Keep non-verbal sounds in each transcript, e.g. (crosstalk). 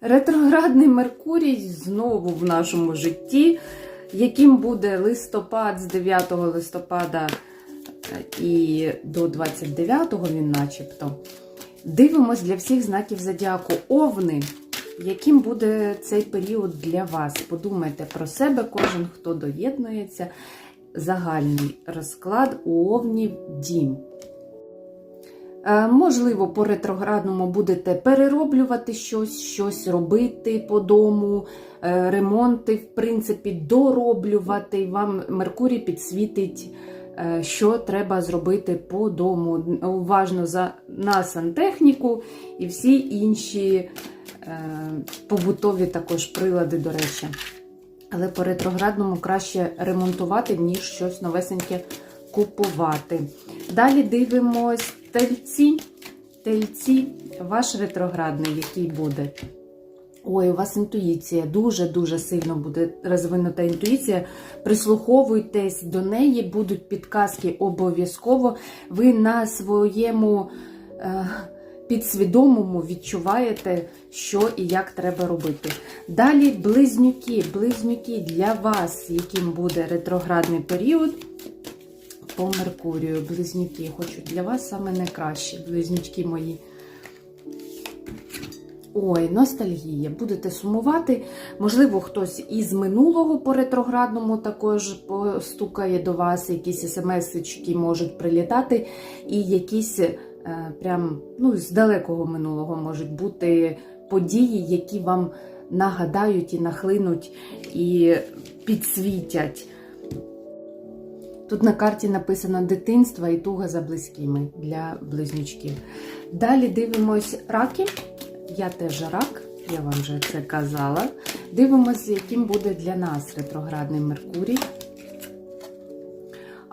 Ретроградний Меркурій знову в нашому житті, яким буде листопад з 9 листопада е, і до 29 він начебто. Дивимось для всіх знаків зодіаку. Овни. Яким буде цей період для вас? Подумайте про себе, кожен, хто доєднується. Загальний розклад у Овні дім. Е, Можливо, по ретроградному будете перероблювати щось, щось робити по дому, е, ремонти, в принципі, дороблювати. Вам Меркурій підсвітить, е, що треба зробити по дому. Уважно за, на сантехніку і всі інші побутові також прилади, до речі. Але по ретроградному краще ремонтувати, ніж щось новесеньке купувати. Далі дивимось тельці. Тельці, ваш ретроградний, який буде. Ой, у вас інтуїція, дуже-дуже сильно буде розвинута інтуїція. Прислуховуйтесь до неї, будуть підказки обов'язково. Ви на своєму е, підсвідомому відчуваєте, що і як треба робити. Далі близнюки. Близнюки для вас, яким буде ретроградний період по Меркурію. Близнюки. Хочу для вас саме найкраще, близнючки мої. Ой, ностальгія. Будете сумувати. Можливо, хтось із минулого по ретроградному також постукає до вас, якісь смс-очки можуть прилітати, і якісь е, прям ну, з далекого минулого можуть бути події, які вам нагадають і нахлинуть, і підсвітять. Тут на карті написано дитинство і туга за близькими для близнючків. Далі дивимось раки. Я теж рак, я вам вже це казала. Дивимось, яким буде для нас ретроградний Меркурій.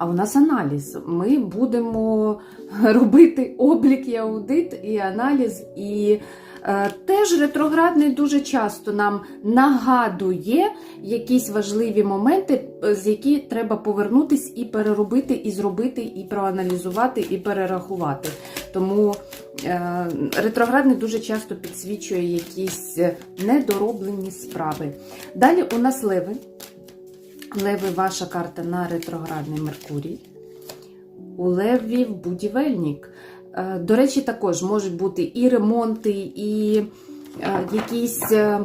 А у нас аналіз. Ми будемо (laughs) робити облік і аудит, і аналіз, і е, теж ретроградний дуже часто нам нагадує якісь важливі моменти, з які треба повернутись і переробити, і зробити, і проаналізувати, і перерахувати. Тому е, ретроградний дуже часто підсвічує якісь недороблені справи. Далі у нас леви. Леви ваша карта на ретроградний Меркурій. У Левів будівельник. Е, До речі, також можуть бути і ремонти, і е, якісь е,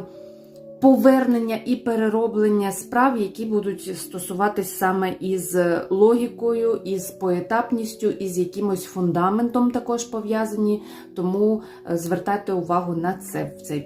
повернення і перероблення справ, які будуть стосуватись саме із логікою, із поетапністю, із якимось фундаментом також пов'язані. Тому звертайте увагу на це в цей